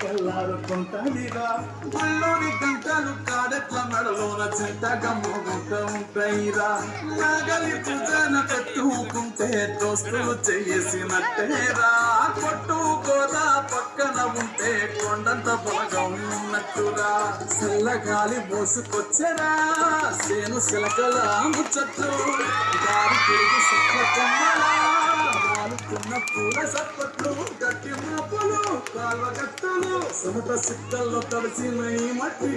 తెల్లారుకుంటానిరా గుళ్ళోని గంటలు కాడెట్ల మెడలోన చింతగా మోగుతూ ఉంటాయిరా. నాగలి పూజన పెట్టుకుంటే దోస్తులు చేసినట్టేరా. కొట్టుకోరా పక్కన ఉంటే కొండంత బలగం ఉన్నట్టురా. చల్లగాలి మోసుకొచ్చరా. సేను సిలకల ముచ్చట్లు. దారి తిరిగి సుఖ సత్పట్లు గట్టి మాపలు కాల్వ కట్టలు సముద్ర మట్టి